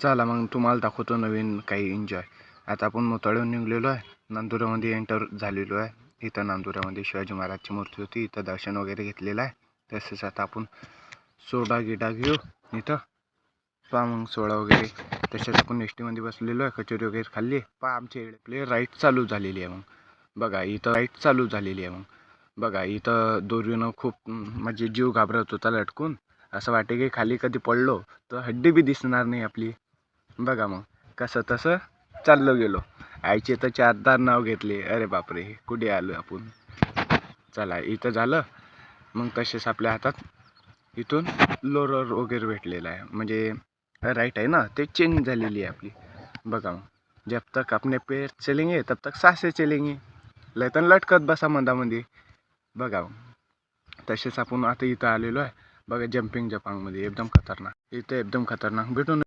चला मग तुम्हाला दाखवतो नवीन काही एन्जॉय आता आपण मोताळून निघलेलो आहे. नांदुरामध्ये एंटर झालेलो आहे. इथं नांदुरामध्ये शिवाजी महाराजची मूर्ती होती. इथं दर्शन वगैरे घेतलेलं आहे. तसेच आता आपण सोडा गिडा घेऊ. इथं. पहा मग सोडा वगैरे. तसेच आपण एस टीमध्ये बसलेलो आहे. कचोरी वगैरे खाल्ली पहा आमच्या इकडे प्ले राईट चालू झालेली आहे मग. बघा इथं राईट चालू झालेली आहे मग. बघा इथं दोरीनं खूप म्हणजे जीव घाबरत होता लटकून. असं वाटे की खाली कधी पडलो तर हड्डी बी दिसणार नाही आपली. बघा मग कसं तसं चाललो गेलो. आईचे तर चारदार नाव घेतले. अरे बापरे कुठे आलो आपण? चला इथं झालं. मग तसेच आपल्या हातात इथून लोरर वगैरे भेटलेला आहे. म्हणजे राईट आहे ना ते चेंज झालेली आहे आपली. बघा मग जब तक आपले पेर चलेंगे तब तक सासे चलेंगे. लयतन लटकत बसा मंदामध्ये बघा मग तसेच आपण आता इथं आलेलो आहे. बघा जम्पिंग जपांगमध्ये एकदम खतरनाक. इथं एकदम खतरनाक. भेटून